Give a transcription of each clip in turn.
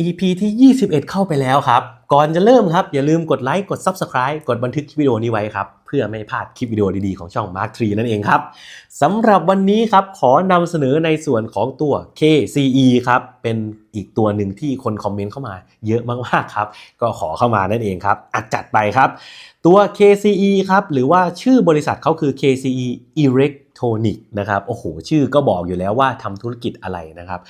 EP ที่ 21 เข้าไปแล้วครับ ก่อนจะเริ่มครับ อย่าลืมกดไลค์กด Subscribe กดบันทึกคลิปวิดีโอนี้ไว้ครับ เพื่อไม่พลาดคลิปวิดีโอดีๆของช่อง Mark 3นั่นเองครับสำหรับวันนี้ครับ ขอนำเสนอในส่วนของตัว KCE ครับ เป็นอีกตัวหนึ่งที่คนคอมเมนต์เข้ามาเยอะมากๆครับ ก็ขอเข้ามานั่นเองครับอัดจัดไปครับ ตัว KCE ครับหรือว่าชื่อบริษัทเขาคือ KCE Electronic นะครับโอ้โหชื่อก็บอกอยู่แล้วว่าทำธุรกิจอะไรนะครับ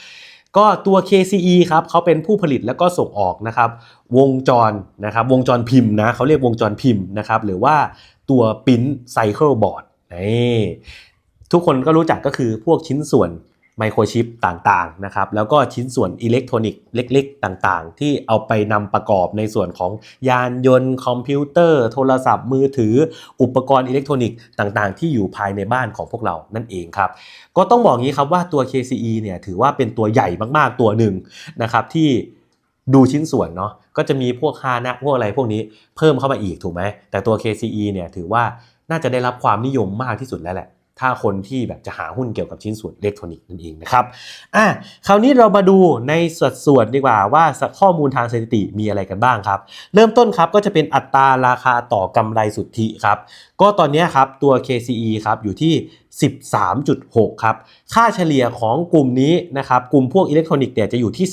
ก็ตัว KCE ครับเขาเป็นผู้ผลิตแล้วก็ส่งออกนะครับ วงจรนะครับวงจรพิมพ์นะเขาเรียกวงจรพิมพ์นะครับ หรือว่าตัวปิ้นไซเคิลบอร์ดนี่ทุกคนก็รู้จักก็คือพวกชิ้นส่วน ไมโครชิปต่างๆนะครับแล้วก็ชิ้นส่วนอิเล็กทรอนิกส์เล็ก ๆ ต่างๆ ที่เอาไปนำประกอบในส่วนของยานยนต์คอมพิวเตอร์ โทรศัพท์มือถือ อุปกรณ์อิเล็กทรอนิกส์ต่างๆ ที่อยู่ภายในบ้านของพวกเรานั่นเองครับ ก็ต้องบอกงี้ครับว่าตัว KCE เนี่ยถือว่าเป็นตัวใหญ่มากๆตัวหนึ่งนะครับที่ดูชิ้นส่วนเนาะก็จะมีพวกฮานะพวกอะไรพวกนี้เพิ่มเข้ามาอีกถูกไหมแต่ตัว KCE เนี่ยถือว่าน่าจะได้รับความนิยมมากที่สุดแล้วแหละ ถ้าคนที่แบบจะหาหุ้นเกี่ยวกับชิ้นส่วนอิเล็กทรอนิกส์นั่นเองนะครับอะคราวนี้เรามาดูในสัดส่วนดีกว่าว่าข้อมูลทางสถิติมีอะไรกันบ้างครับ เริ่มต้นครับก็จะเป็นอัตราราคาต่อกำไรสุทธิครับ ก็ตอนนี้ครับตัว KCE ครับอยู่ที่ 13.6 ครับ ค่าเฉลี่ยของกลุ่มนี้นะครับ กลุ่มพวกอิเล็กทรอนิกส์เนี่ยจะอยู่ที่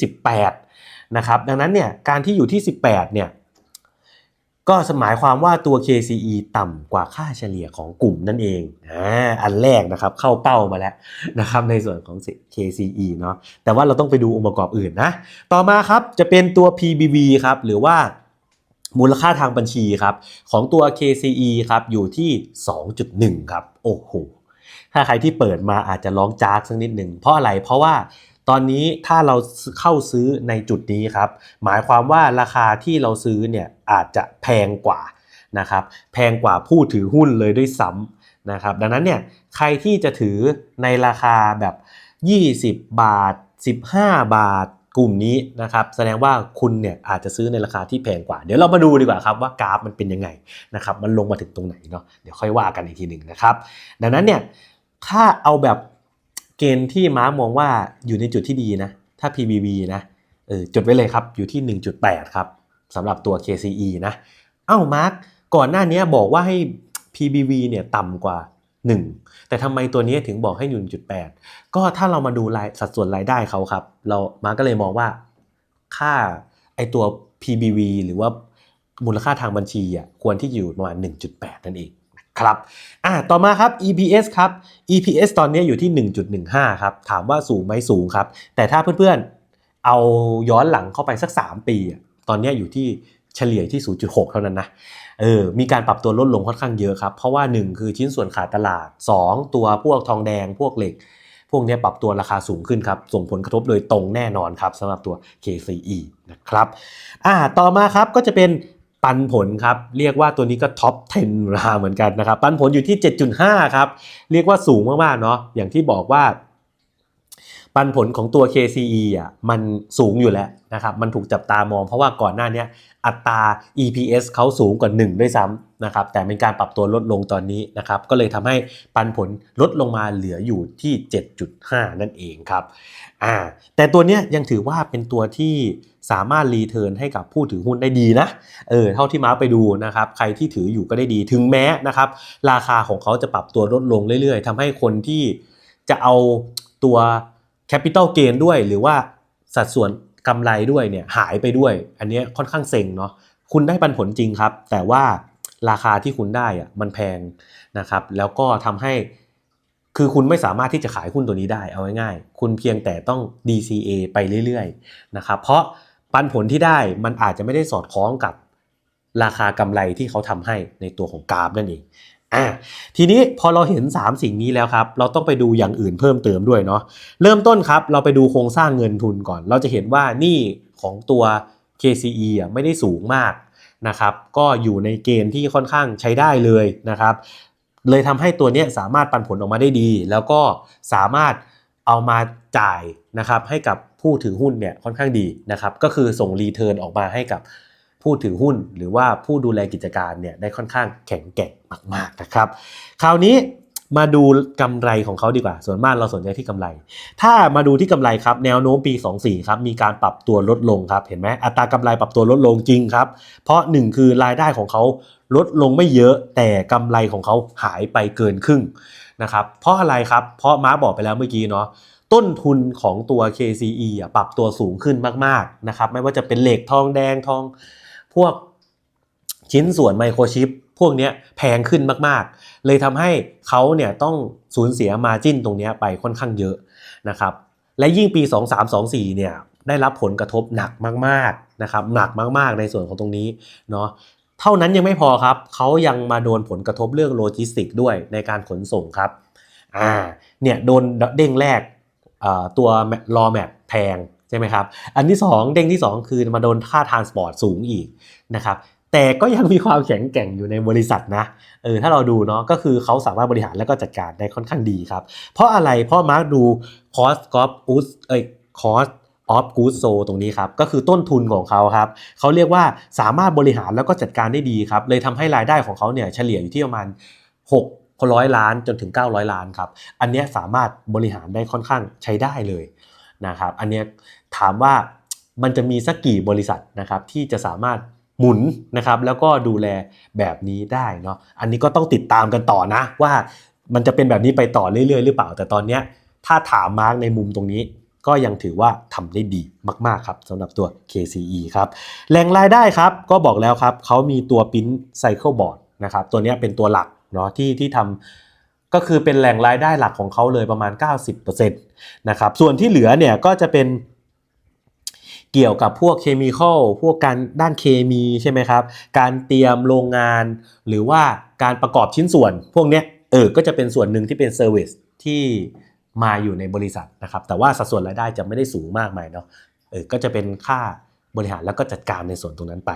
18 นะครับ ดังนั้นเนี่ยการที่อยู่ที่ 18 เนี่ย ก็หมายความว่าตัว KCE ต่ำกว่าค่าเฉลี่ยของกลุ่มนั่นเองอ่าอันแรกนะครับเข้าเป้ามาแล้วนะครับในส่วนของ KCE เนาะแต่ว่าเราต้องไปดูองค์ประกอบอื่นนะ ต่อมาครับจะเป็นตัว PBV ครับหรือว่ามูลค่าทางบัญชีครับของตัว KCE ครับอยู่ที่ 2.1 ครับ โอ้โหถ้าใครที่เปิดมาอาจจะร้องจากสักนิดหนึ่งเพราะอะไรเพราะว่า ตอนนี้ถ้าเราเข้าซื้อในจุดนี้ครับ หมายความว่าราคาที่เราซื้อเนี่ยอาจจะแพงกว่านะครับ แพงกว่าผู้ถือหุ้นเลยด้วยซ้ำนะครับ ดังนั้นเนี่ยใครที่จะถือในราคาแบบ 20 บาท 15 บาทกลุ่มนี้นะครับแสดงว่าคุณเนี่ยอาจจะซื้อในราคาที่แพงกว่า เดี๋ยวเรามาดูดีกว่าครับว่ากราฟมันเป็นยังไงนะครับมันลงมาถึงตรงไหนเนาะเดี๋ยวค่อยว่ากันอีกทีหนึ่งนะครับ ดังนั้นเนี่ยถ้าเอาแบบ เกณฑ์ที่มาร์กมองว่าอยู่ในจุดที่ดีนะ ถ้า PBV นะเออจดไว้เลยครับ อยู่ที่ 1.8 ครับสำหรับตัว KCE นะ เอ้ามาร์กก่อนหน้านี้บอกว่าให้ PBV เนี่ยต่ำกว่า 1 แต่ทำไมตัวนี้ถึงบอกให้อยู่1.8 ก็ถ้าเรามาดูรายสัดส่วนรายได้เขาครับ เรามาร์กก็เลยมองว่าค่าไอตัว PBV หรือว่ามูลค่าทางบัญชีอะควรที่อยู่ประมาณ 1.8 นั่นเอง ครับอ่าต่อมาครับ EPS ครับ EPS ตอนนี้อยู่ที่ 1.15 ครับ ถามว่าสูงไหมสูงครับ แต่ถ้าเพื่อนๆ เอาย้อนหลังเข้าไปสัก 3 ปี ตอนนี้อยู่ที่เฉลี่ยที่ 0.6 เท่านั้นนะ เออ มีการปรับตัวลดลงค่อนข้างเยอะครับ เพราะว่า 1 คือชิ้นส่วนขาดตลาด 2 ตัวพวกทองแดง พวกเหล็ก พวกนี้ปรับตัวราคาสูงขึ้นครับ ส่งผลกระทบโดยตรงแน่นอนครับสำหรับตัว KCE นะครับ อ่า ต่อมาครับก็จะเป็น ปันผลครับเรียกว่าตัวนี้ก็ท็อป 10 ราเหมือนกันนะครับ ปันผลอยู่ที่ 7.5 ครับ เรียกว่าสูงมากๆเนาะอย่างที่บอกว่า ปันผลของตัว KCE อะมันสูงอยู่แล้วนะครับ มันถูกจับตามองเพราะว่าก่อนหน้านี้อัตรา EPS เขาสูงกว่า 1 ด้วยซ้ำนะครับ แต่เป็นการปรับตัวลดลงตอนนี้นะครับ ก็เลยทำให้ปันผลลดลงมาเหลืออยู่ที่ 7.5 นั่นเองครับอ่าแต่ตัวเนี้ยยังถือว่าเป็นตัวที่สามารถรีเทิร์นให้กับผู้ถือหุ้นได้ดีนะ เออ เท่าที่มาไปดูนะครับ ใครที่ถืออยู่ก็ได้ดี ถึงแม้นะครับ ราคาของเขาจะปรับตัวลดลงเรื่อยๆทำให้คนที่จะเอาตัว Capital Gain ด้วย หรือว่าสัดส่วนกำไรด้วยเนี่ยหายไปด้วย อันนี้ค่อนข้างเซ็งเนาะคุณได้ปันผลจริงครับ แต่ว่าราคาที่คุณได้อะมันแพงนะครับ แล้วก็ทำให้คือคุณไม่สามารถที่จะขายหุ้นตัวนี้ได้เอาง่ายๆ คุณเพียงแต่ต้อง DCA ไปเรื่อยๆนะครับเพราะปันผลที่ได้มันอาจจะไม่ได้สอดคล้องกับราคากำไรที่เขาทำให้ในตัวของกราฟนั่นเอง อะทีนี้พอเราเห็น 3 สิ่งนี้แล้วครับ เราต้องไปดูอย่างอื่นเพิ่มเติมด้วยเนาะเริ่มต้นครับ เราไปดูโครงสร้างเงินทุนก่อน เราจะเห็นว่านี่ของตัว KCE อะไม่ได้สูงมากนะครับ ก็อยู่ในเกณฑ์ที่ค่อนข้างใช้ได้เลยนะครับ เลยทำให้ตัวนี้สามารถปันผลออกมาได้ดี แล้วก็สามารถเอามาจ่ายนะครับให้กับผู้ถือหุ้นเนี่ยค่อนข้างดีนะครับ ก็คือส่งรีเทิร์นออกมาให้กับ ผู้ถือหุ้นหรือว่าผู้ดูแลกิจการเนี่ยได้ค่อนข้างแข็งแกร่งมากๆนะครับ คราวนี้มาดูกำไรของเขาดีกว่า ส่วนมากเราสนใจที่กำไร ถ้ามาดูที่กำไรครับแนวโน้มปี 24ครับมีการปรับตัวลดลงครับเห็นไหมอัตรากำไรปรับตัวลดลงจริงครับ เพราะหนึ่งคือรายได้ของเขาลดลงไม่เยอะแต่กำไรของเขาหายไปเกินครึ่งนะครับเพราะอะไรครับ เพราะม้าบอกไปแล้วเมื่อกี้เนาะต้นทุนของตัว KCE อะปรับตัวสูงขึ้นมากๆนะครับไม่ว่าจะเป็นเหล็กทองแดงทอง วกชิ้นส่วนไมโครชิปพวกนี้แพงขึ้นมากๆ เลยทำให้เขาเนี่ยต้องสูญเสียมาจิ้นตรงนี้ไปค่อนข้างเยอะนะครับ และยิ่งปี 2324 เนี่ยได้รับผลกระทบหนักมากๆนะครับหนักมากๆในส่วนของตรงนี้เนาะเท่านั้นยังไม่พอครับเขายังมาโดนผลกระทบเรื่องโลจิสติกด้วยในการขนส่งครับอ่าเนี่ยโดนเด้งแรกตัวรอแมทแพง ใช่ไหมครับ อันที่ 2 เด้งที่ 2 คือมาโดนค่าทานสปอร์ตสูงอีกนะครับแต่ก็ยังมีความแข็งแกร่งอยู่ในบริษัทนะเออถ้าเราดูเนาะก็คือเขาสามารถบริหารแล้วก็จัดการได้ค่อนข้างดีครับ เพราะอะไรเพราะมาร์กดู cost of goods เอ้ย cost of goods sold ตรงนี้ครับ ก็คือต้นทุนของเขาครับ เขาเรียกว่าสามารถบริหารแล้วก็จัดการได้ดีครับ เลยทำให้รายได้ของเขาเนี่ยเฉลี่ยอยู่ที่ประมาณ 6 ร้อยล้านจนถึง 900 ล้านครับ อันนี้สามารถบริหารได้ค่อนข้างใช้ได้เลย นะครับอันนี้ถามว่ามันจะมีสักกี่บริษัทนะครับที่จะสามารถหมุนนะครับแล้วก็ดูแลแบบนี้ได้เนาะอันนี้ก็ต้องติดตามกันต่อนะ ว่ามันจะเป็นแบบนี้ไปต่อเรื่อยๆ หรือเปล่า แต่ตอนเนี้ยถ้าถามมาร์กในมุมตรงนี้ ก็ยังถือว่าทำได้ดีมากๆครับสำหรับตัว KCE ครับแหล่งรายได้ครับก็บอกแล้วครับเขามีตัวปิ้นไซเคิลบอร์ดนะครับตัวนี้เป็นตัวหลักเนาะที่ที่ทำ ก็คือเป็นแหล่งรายได้หลักของเขาเลยประมาณ 90%นะครับส่วนที่เหลือเนี่ยก็จะเป็นเกี่ยวกับพวกเคมีคอลพวกการด้านเคมีใช่ไหมครับ การเตรียมโรงงาน หรือว่าการประกอบชิ้นส่วน พวกเนี้ยเออก็จะเป็นส่วนหนึ่งที่เป็นเซอร์วิสที่มาอยู่ในบริษัทนะครับ แต่ว่าสัดส่วนรายได้จะไม่ได้สูงมากมายเนาะเออก็จะเป็นค่าบริหารแล้วก็จัดการในส่วนตรงนั้นไป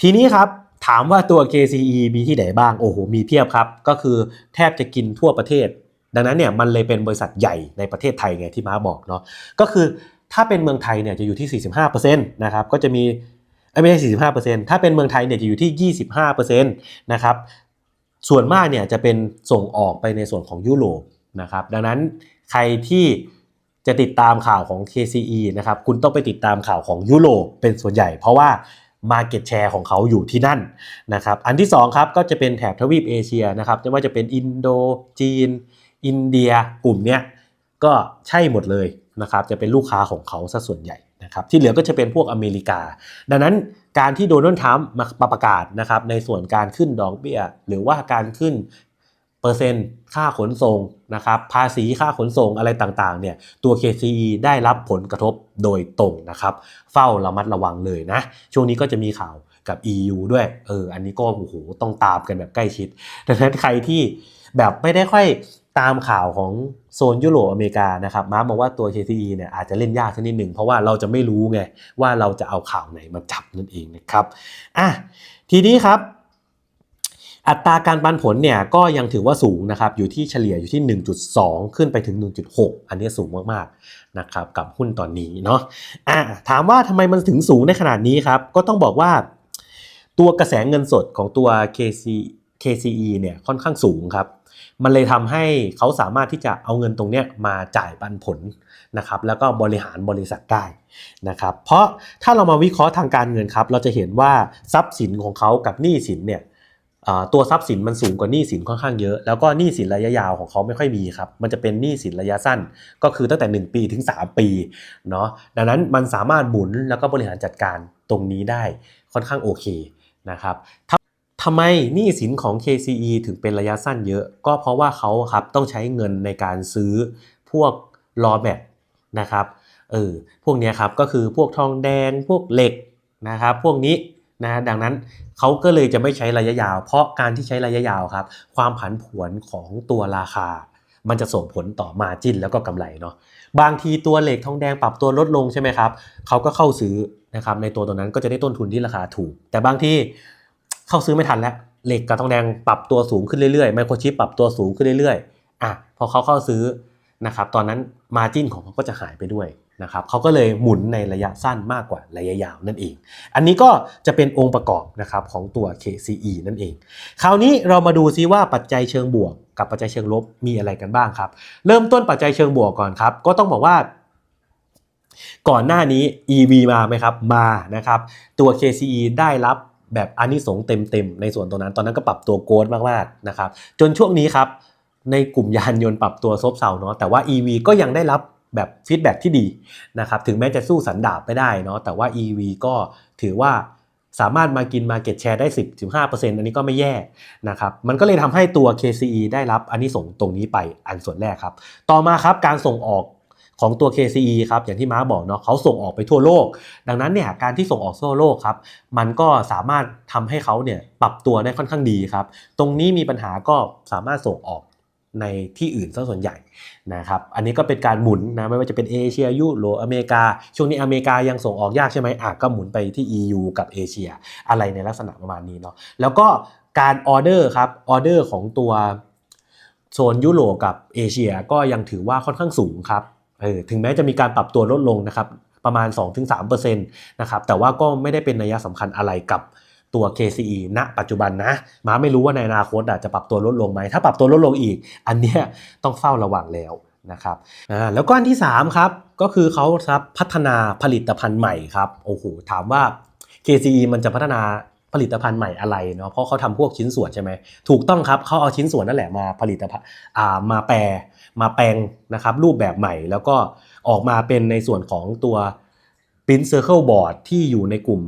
ทีนี้ครับ ถามว่าตัว KCE มีที่ไหนบ้าง โอ้โห มีเพียบครับ ก็คือแทบจะกินทั่วประเทศ ดังนั้นเนี่ยมันเลยเป็นบริษัทใหญ่ในประเทศไทยไงที่ม้าบอกเนาะ ก็คือถ้าเป็นเมืองไทยเนี่ยจะอยู่ที่ 45%นะครับ ก็จะมีเอ้ยไม่ใช่45%ถ้าเป็นเมืองไทยเนี่ยจะอยู่ที่ 25%นะครับ ส่วนมากเนี่ยจะเป็นส่งออกไปในส่วนของยุโรปนะครับ ดังนั้นใครที่จะติดตามข่าวของ KCE นะครับ คุณต้องไปติดตามข่าวของยุโรปเป็นส่วนใหญ่ เพราะว่า Market Share ของเขาอยู่ที่นั่นนะครับอันที่2ครับก็จะเป็นแถบทวีปเอเชียนะครับไม่ว่าจะเป็นอินโดจีน อินเดียกลุ่มเนี้ยก็ใช่หมดเลยนะครับจะเป็นลูกค้าของเขาซะส่วนใหญ่นะครับที่เหลือก็จะเป็นพวกอเมริกา ดังนั้นการที่โดนัลด์ทรัมป์มาประกาศนะครับในส่วนการขึ้นดอกเบี้ย หรือว่าการขึ้น เปอร์เซ็นต์ค่าขนส่งนะครับภาษีค่าขนส่งอะไรต่างๆเนี่ยตัว KCE ได้รับผลกระทบโดยตรงนะครับ เฝ้าระมัดระวังเลยนะ ช่วงนี้ก็จะมีข่าวกับ EU ด้วยเอออันนี้ก็โอ้โหต้องตามกันแบบใกล้ชิดดังนั้นใครที่แบบไม่ได้ค่อยตามข่าวของโซนยุโรปอเมริกานะครับมาร์มองว่าตัว KCE เนี่ยอาจจะเล่นยากสักนิดหนึ่งเพราะว่าเราจะไม่รู้ไงว่าเราจะเอาข่าวไหนมาจับนั่นเองนะครับอะทีนี้ครับ อัตราการปันผลเนี่ยก็ยังถือว่าสูงนะครับอยู่ที่เฉลี่ยอยู่ที่ 1.2 ขึ้นไปถึง 1.6 อันนี้สูงมากๆนะครับกับหุ้นตอนนี้เนาะอะถามว่าทำไมมันถึงสูงในขนาดนี้ครับก็ต้องบอกว่า ตัวกระแสเงินสดของตัว KC KCE เนี่ยค่อนข้างสูงครับ มันเลยทำให้เขาสามารถที่จะเอาเงินตรงเนี้ยมาจ่ายปันผลนะครับแล้วก็บริหารบริษัทได้นะครับเพราะถ้าเรามาวิเคราะห์ทางการเงินครับ เราจะเห็นว่าทรัพย์สินของเขากับหนี้สินเนี่ย ตัวทรัพย์สินมันสูงกว่าหนี้สินค่อนข้างเยอะ แล้วก็หนี้สินระยะยาวของเขาไม่ค่อยมีครับ มันจะเป็นหนี้สินระยะสั้น ก็คือตั้งแต่ 1 ปีถึง 3 ปีเนาะดังนั้นมันสามารถหมุนแล้วก็บริหารจัดการตรงนี้ได้ค่อนข้างโอเคนะครับทำไมหนี้สินของ KCE ถึงเป็นระยะสั้นเยอะ ก็เพราะว่าเขาครับต้องใช้เงินในการซื้อพวกรอแบตนะครับเออพวกนี้ครับก็คือพวกทองแดงพวกเหล็กนะครับพวกนี้นะดังนั้น เขาก็เลยจะไม่ใช้ระยะยาว เพราะการที่ใช้ระยะยาวครับ ความผันผวนของตัวราคา มันจะส่งผลต่อมาจินแล้วก็กำไรเนาะบางทีตัวเหล็กทองแดงปรับตัวลดลงใช่ไหมครับเขาก็เข้าซื้อนะครับในตัวตัวนั้นก็จะได้ต้นทุนที่ราคาถูก แต่บางที่เข้าซื้อไม่ทันแล้วเหล็กกับทองแดงปรับตัวสูงขึ้นเรื่อยๆไมโครชิปปรับตัวสูงขึ้นเรื่อยๆอะพอเขาเข้าซื้อนะครับตอนนั้นมาจิ้นของเขาก็จะหายไปด้วย นะครับเขาก็เลยหมุนในระยะสั้นมากกว่าระยะยาวนั่นเอง อันนี้ก็จะเป็นองค์ประกอบนะครับของตัว KCE นั่นเอง คราวนี้เรามาดูซิว่าปัจจัยเชิงบวก กับปัจจัยเชิงลบมีอะไรกันบ้างครับ เริ่มต้นปัจจัยเชิงบวกก่อนครับ ก็ต้องบอกว่า ก่อนหน้านี้ EV มาไหมครับ มานะครับ ตัว KCE ได้รับแบบอานิสงส์เต็มๆในส่วนตรงนั้น ตอนนั้นก็ปรับตัวโกดมากๆนะครับ จนช่วงนี้ครับในกลุ่มยานยนต์ปรับตัวซบเซาเนาะแต่ว่า EV ก็ยังได้รับ แบบฟีดแบ็ที่ดีนะครับถึงแม้จะสู้สันดาบไม่ได้เนาะแต่ว่า EV ก็ถือว่าสามารถมากิน Market Share ได้ 10-15%อันนี้ก็ไม่แย่นะครับ มันก็เลยทำให้ตัว KCE ได้รับอันนี้ส่งตรงนี้ไปอันส่วนแรกครับ ต่อมาครับการส่งออกของตัว KCE ครับอย่างที่ม้าบอกเนาะเขาส่งออกไปทั่วโลก ดังนั้นเนี่ยการที่ส่งออกทั่วโลกครับมันก็สามารถทำให้เขาเนี่ยปรับตัวได้ค่อนข้างดีครับ ตรงนี้มีปัญหาก็สามารถส่งออก ในที่อื่นซะส่วนใหญ่นะครับ อันนี้ก็เป็นการหมุนนะไม่ว่าจะเป็นเอเชียยุโรปอเมริกา ช่วงนี้อเมริกายังส่งออกยากใช่ไหมอะก็หมุนไปที่ EU กับเอเชีย อะไรในลักษณะประมาณนี้เนาะแล้วก็การออเดอร์ครับออเดอร์ของตัวโซนยุโรปกับเอเชียก็ยังถือว่าค่อนข้างสูงครับเออถึงแม้จะมีการปรับตัวลดลงนะครับประมาณ 2-3%นะครับแต่ว่าก็ไม่ได้เป็นนัยสำคัญอะไรกับ ตัว KCE ณ ปัจจุบันนะม้าไม่รู้ว่าในอนาคตอาจจะปรับตัวลดลงไหม ถ้าปรับตัวลดลงอีก อันเนี้ยต้องเฝ้าระวังแล้วนะครับอ่าแล้วก็อันที่ 3 ครับ ก็คือเขาครับพัฒนาผลิตภัณฑ์ใหม่ครับโอ้โหถามว่า KCE มันจะพัฒนาผลิตภัณฑ์ใหม่อะไรเนาะเพราะเขาทำพวกชิ้นส่วนใช่ไหมถูกต้องครับเขาเอาชิ้นส่วนนั่นแหละมาผลิตภัณฑ์อ่ามาแปรมาแปลงนะครับรูปแบบใหม่แล้วก็ออกมาเป็นในส่วนของตัว Print Circle Board ที่อยู่ในกลุ่ม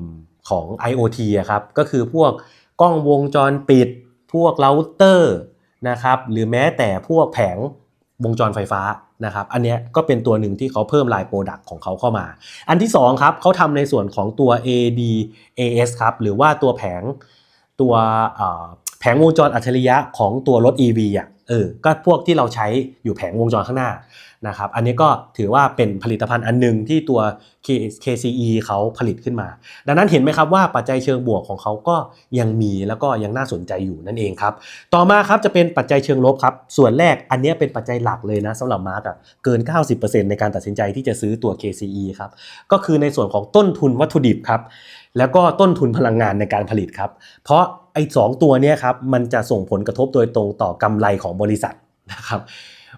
ของ IoT อะครับก็คือพวกกล้องวงจรปิด พวกเราเตอร์นะครับหรือแม้แต่พวกแผงวงจรไฟฟ้านะครับอันนี้ก็เป็นตัวหนึ่งที่เขาเพิ่มลายโปรดักต์ของเขาเข้ามา อันที่2ครับเขาทำในส่วนของตัว ADAS ครับหรือว่าตัวแผงตัวแผงวงจรอัจฉริยะของตัวรถ EV อะเออก็พวกที่เราใช้อยู่แผงวงจรข้างหน้า นะครับอันนี้ก็ถือว่าเป็นผลิตภัณฑ์อันหนึ่งที่ตัว KCE เขาผลิตขึ้นมา ดังนั้นเห็นไหมครับว่าปัจจัยเชิงบวกของเขาก็ยังมีแล้วก็ยังน่าสนใจอยู่นั่นเองครับต่อมาครับจะเป็นปัจจัยเชิงลบครับส่วนแรกอันนี้เป็นปัจจัยหลักเลยนะสำหรับมาร์กอะเกิน 90%ในการตัดสินใจที่จะซื้อตัว KCE ครับก็คือในส่วนของต้นทุนวัตถุดิบครับแล้วก็ต้นทุนพลังงานในการผลิตครับ เพราะไอ้สองตัวเนี้ยครับมันจะส่งผลกระทบโดยตรงต่อกำไรของบริษัทนะครับ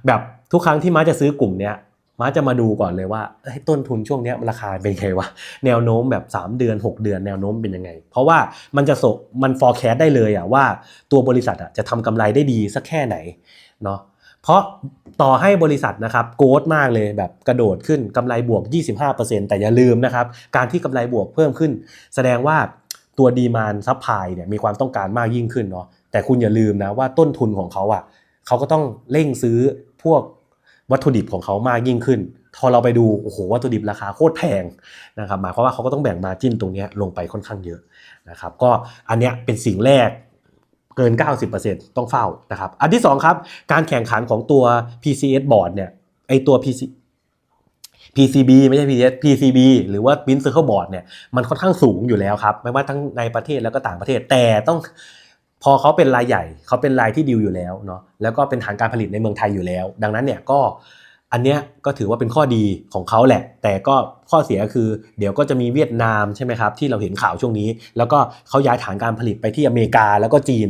แบบทุกครั้งที่ม้าจะซื้อกลุ่มเนี้ยม้าจะมาดูก่อนเลยว่าต้นทุนช่วงเนี้ยราคาเป็นไงวะแนวโน้มแบบ 3 เดือน 6 เดือนแนวโน้มเป็นยังไง เพราะว่ามันจะสมัน forecast ได้เลยอะว่าตัวบริษัทอะจะทำกำไรได้ดีสักแค่ไหนเนาะเพราะต่อให้บริษัทนะครับโกดมากเลยแบบกระโดดขึ้นกำไรบวก 25%แต่อย่าลืมนะครับ การที่กำไรบวกเพิ่มขึ้น แสดงว่าตัวดีมานซัพพลายเนี่ยมีความต้องการมากยิ่งขึ้นเนาะแต่คุณอย่าลืมนะว่าต้นทุนของเขาอะเขาก็ต้องเร่งซื้อ พวกวัตถุดิบของเขามากยิ่งขึ้น พอเราไปดูโอ้โหวัตถุดิบราคาโคตรแพงนะครับหมายความว่าเขาก็ต้องแบ่งมาจิ้นตรงนี้ลงไปค่อนข้างเยอะนะครับก็อันเนี้ยเป็นสิ่งแรกเกิน 90%ต้องเฝ้านะครับอันที่สองครับการแข่งขันของตัว PCS board เนี่ยไอตัว PC PCB ไม่ใช่ PCS PCB หรือว่า Print Circle Board เนี่ยมันค่อนข้างสูงอยู่แล้วครับ ไม่ว่าทั้งในประเทศแล้วก็ต่างประเทศแต่ต้อง พอเขาเป็นรายใหญ่เขาเป็นรายที่ดีลอยู่แล้วเนาะแล้วก็เป็นฐานการผลิตในเมืองไทยอยู่แล้ว ดังนั้นเนี่ยก็อันเนี้ยก็ถือว่าเป็นข้อดีของเขาแหละ แต่ก็ข้อเสียคือ เดี๋ยวก็จะมีเวียดนามใช่ไหมครับที่เราเห็นข่าวช่วงนี้ แล้วก็เขาย้ายฐานการผลิตไปที่อเมริกาแล้วก็จีน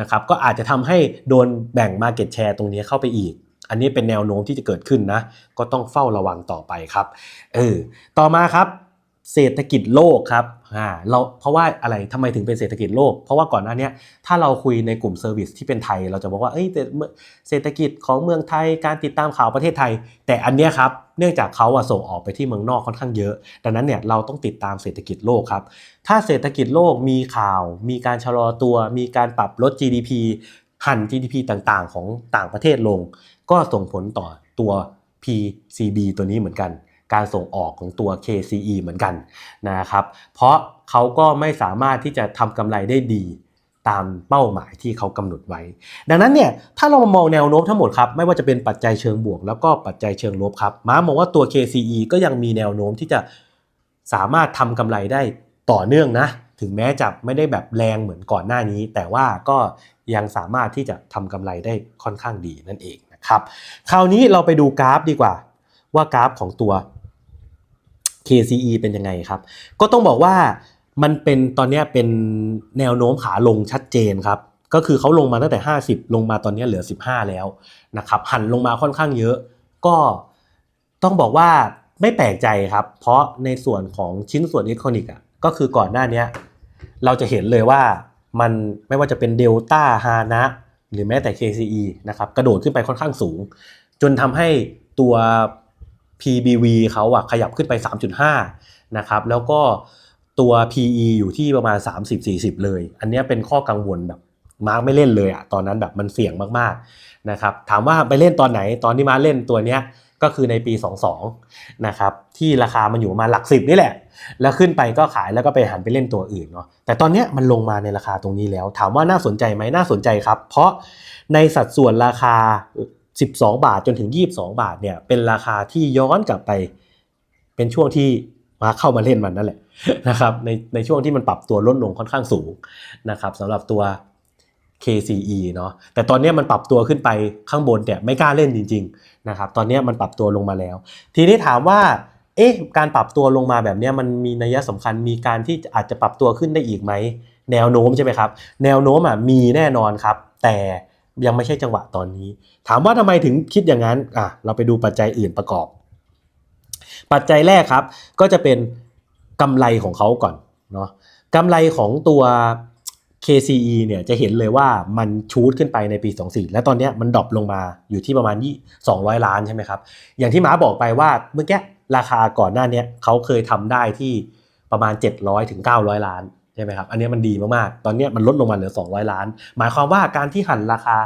นะครับก็อาจจะทำให้โดนแบ่ง Market Share ตรงนี้เข้าไปอีก อันนี้เป็นแนวโน้มที่จะเกิดขึ้นนะ ก็ต้องเฝ้าระวังต่อไปครับเออต่อมาครับ เศรษฐกิจโลกครับอ่าเราเพราะว่าอะไรทำไมถึงเป็นเศรษฐกิจโลก เพราะว่าก่อนหน้านี้ถ้าเราคุยในกลุ่มเซอร์วิสที่เป็นไทย เราจะบอกว่าเอ้ยเมื่อเศรษฐกิจของเมืองไทยการติดตามข่าวประเทศไทย แต่อันเนี้ยครับเนื่องจากเขาอะส่งออกไปที่เมืองนอกค่อนข้างเยอะ ดังนั้นเนี่ยเราต้องติดตามเศรษฐกิจโลกครับ ถ้าเศรษฐกิจโลกมีข่าว มีการชะลอตัว มีการปรับลด GDP หั่น GDP ต่างๆ ของต่างประเทศลง ก็ส่งผลต่อตัว PCB ตัวนี้เหมือนกัน การส่งออกของตัว KCE เหมือนกันนะครับเพราะเขาก็ไม่สามารถที่จะทำกำไรได้ดีตามเป้าหมายที่เขากำหนดไว้ ดังนั้นเนี่ยถ้าเรามามองแนวโน้มทั้งหมดครับไม่ว่าจะเป็นปัจจัยเชิงบวก แล้วก็ปัจจัยเชิงลบครับม้ามองว่าตัว KCE ก็ยังมีแนวโน้มที่จะสามารถทำกำไรได้ต่อเนื่องนะ ถึงแม้จะไม่ได้แบบแรงเหมือนก่อนหน้านี้ แต่ว่าก็ยังสามารถที่จะทำกำไรได้ค่อนข้างดีนั่นเองนะครับคราวนี้เราไปดูกราฟดีกว่า ว่ากราฟของตัว KCE เป็นยังไงครับ ก็ต้องบอกว่ามันเป็นตอนนี้เป็นแนวโน้มขาลงชัดเจนครับ ก็คือเขาลงมาตั้งแต่ 50 ลงมาตอนนี้เหลือ 15 แล้วนะครับ หันลงมาค่อนข้างเยอะ ก็ต้องบอกว่าไม่แปลกใจครับ เพราะในส่วนของชิ้นส่วนอิเล็กทรอนิกส์อะก็คือก่อนหน้านี้เราจะเห็นเลยว่ามันไม่ว่าจะเป็นเดลต้าฮานะหรือแม้แต่ KCE นะครับกระโดดขึ้นไปค่อนข้างสูง จนทำให้ตัว PBV เขาอะขยับขึ้นไป 3.5 นะครับ แล้วก็ตัว PE อยู่ที่ประมาณ 30-40 เลย อันนี้เป็นข้อกังวลแบบมาร์กไม่เล่นเลยอะตอนนั้นแบบมันเสี่ยงมากๆนะครับถามว่าไปเล่นตอนไหนตอนที่มาเล่นตัวเนี้ยก็คือในปี 22 นะครับ ที่ราคามันอยู่มาหลักสิบนี่แหละ แล้วขึ้นไปก็ขายแล้วก็ไปหันไปเล่นตัวอื่นเนาะแต่ตอนนี้มันลงมาในราคาตรงนี้แล้ว ถามว่าน่าสนใจไหมน่าสนใจครับ เพราะในสัดส่วนราคา 12 บาทจนถึง 22 บาทเนี่ยเป็นราคาที่ย้อนกลับไปเป็นช่วงที่มาเข้ามาเล่นมันนั่นแหละนะครับในในช่วงที่มันปรับตัวลดลงค่อนข้างสูงนะครับสำหรับตัว KCE เนาะแต่ตอนนี้มันปรับตัวขึ้นไปข้างบนเนี่ยไม่กล้าเล่นจริงๆนะครับตอนนี้มันปรับตัวลงมาแล้ว ทีนี้ถามว่าเอ๊ะการปรับตัวลงมาแบบนี้มันมีนัยสำคัญมีการที่อาจจะปรับตัวขึ้นได้อีกไหมแนวโน้มใช่ไหมครับ แนวโน้มอะมีแน่นอนครับ แต่ ยังไม่ใช่จังหวะตอนนี้ ถามว่าทำไมถึงคิดอย่างนั้นอะเราไปดูปัจจัยอื่นประกอบ ปัจจัยแรกครับ ก็จะเป็นกำไรของเขาก่อนเนาะกำไรของตัว KCE เนี่ยจะเห็นเลยว่ามันชูดขึ้นไปในปี 24 และตอนนี้มันดรอปลงมาอยู่ที่ประมาณ 200 ล้านใช่ไหมครับ อย่างที่มาบอกไปว่าเมื่อกี้ราคาก่อนหน้านี้เขาเคยทำได้ที่ประมาณ 700ถึง900 ล้าน ใช่ไหมครับ อันนี้มันดีมากๆ ตอนนี้มันลดลงมาเหลือ 200 ล้าน หมายความว่าการที่หันราคา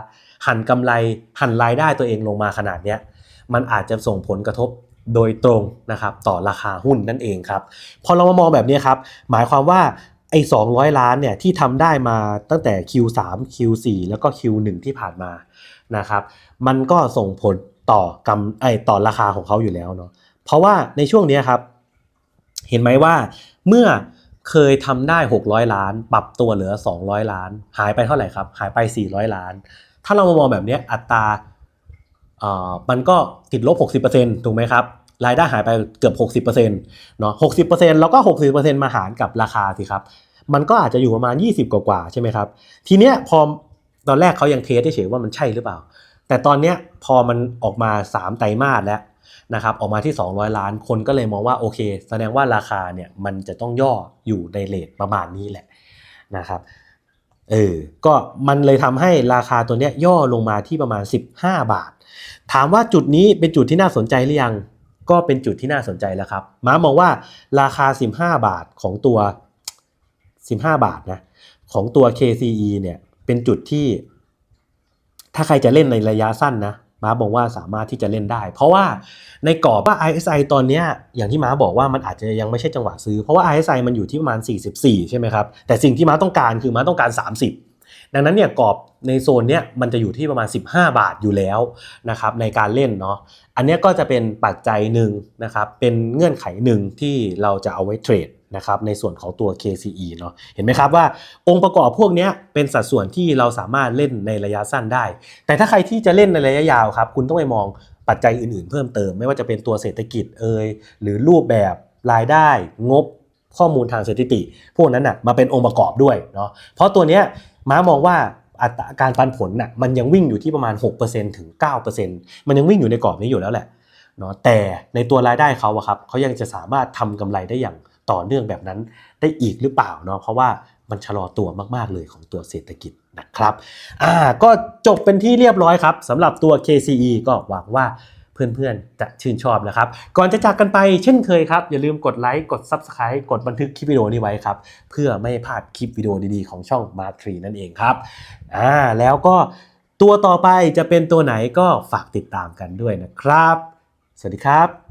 หันกำไร หันรายได้ตัวเองลงมาขนาดเนี้ย มันอาจจะส่งผลกระทบโดยตรงนะครับต่อราคาหุ้นนั่นเองครับ พอเรามามองแบบนี้ครับ หมายความว่าไอ้200 ล้านเนี่ยที่ทำได้มาตั้งแต่ Q3 Q4 แล้วก็ Q1 ที่ผ่านมานะครับ มันก็ส่งผลต่อกำไอต่อราคาของเขาอยู่แล้วเนาะ เพราะว่าในช่วงนี้ครับ เห็นไหมว่าเมื่อ เคยทำได้ 600 ล้าน ปรับตัวเหลือ 200 ล้าน หายไปเท่าไหร่ครับ หายไป 400 ล้าน ถ้าเรามามองแบบนี้อัตราเอ่อมันก็ติดลบ 60%ถูกไหมครับ รายได้หายไปเกือบ 60%เนาะ60%แล้วก็ 60%มาหารกับราคาสิครับ มันก็อาจจะอยู่ประมาณ 20 กว่าๆใช่ไหมครับ ทีเนี้ยพอตอนแรกเขายังเทสเฉยๆว่ามันใช่หรือเปล่า แต่ตอนเนี้ยพอมันออกมา 3 ไตรมาสแล้ว นะครับออกมาที่ 200 ล้านคนก็เลยมองว่าโอเค แสดงว่าราคาเนี่ยมันจะต้องย่ออยู่ในเลทประมาณนี้แหละนะครับเออก็มันเลยทำให้ราคาตัวเนี้ยย่อลงมาที่ประมาณ 15 บาท ถามว่าจุดนี้เป็นจุดที่น่าสนใจหรือยัง ก็เป็นจุดที่น่าสนใจแล้วครับม้ามองว่าราคา 15 บาทของตัว 15 บาทนะของตัว KCE เนี่ยเป็นจุดที่ถ้าใครจะเล่นในระยะสั้นนะ ม้าบอกว่าสามารถที่จะเล่นได้ เพราะว่าในกรอบว่า ISI ตอนนี้อย่างที่ม้าบอกว่ามันอาจจะยังไม่ใช่จังหวะซื้อ เพราะว่า ISI มันอยู่ที่ประมาณ 44 ใช่ไหมครับ แต่สิ่งที่ม้าต้องการคือม้าต้องการ 30 ดังนั้นเนี่ยกรอบ ในโซนเนี้ยมันจะอยู่ที่ประมาณ 15 บาทอยู่แล้วนะครับในการเล่นเนาะอันนี้ก็จะเป็นปัจจัยหนึ่งนะครับเป็นเงื่อนไขหนึ่งที่เราจะเอาไว้เทรดนะครับในส่วนของตัว KCE เนาะเห็นไหมครับว่าองค์ประกอบพวกเนี้ยเป็นสัดส่วนที่เราสามารถเล่นในระยะสั้นได้ แต่ถ้าใครที่จะเล่นในระยะยาวครับ คุณต้องไปมองปัจจัยอื่นๆ เพิ่มเติม ไม่ว่าจะเป็นตัวเศรษฐกิจเอ่ยหรือรูปแบบรายได้งบข้อมูลทางสถิติ พวกนั้นน่ะมาเป็นองค์ประกอบด้วยเนาะเพราะตัวเนี้ยม้ามองว่า อัตราการปันผลน่ะมันยังวิ่งอยู่ที่ประมาณ 6%ถึง 9%มันยังวิ่งอยู่ในกรอบนี้อยู่แล้วแหละเนาะแต่ในตัวรายได้เขาอะครับเขายังจะสามารถทำกำไรได้อย่างต่อเนื่องแบบนั้นได้อีกหรือเปล่าเนาะเพราะว่ามันชะลอตัวมากๆเลยของตัวเศรษฐกิจนะครับอ่าก็จบเป็นที่เรียบร้อยครับสำหรับตัว KCE ก็หวังว่า เพื่อนๆ จะชื่นชอบนะครับ ก่อนจะจากกันไปเช่นเคยครับ อย่าลืมกดไลค์กด Subscribe กดบันทึกคลิปวิดีโอนี้ไว้ครับ เพื่อไม่ให้พลาดคลิปวิดีโอดีๆของช่องมาทรีนั่นเองครับอ่าแล้วก็ตัวต่อไปจะเป็นตัวไหนก็ฝากติดตามกันด้วยนะครับ สวัสดีครับ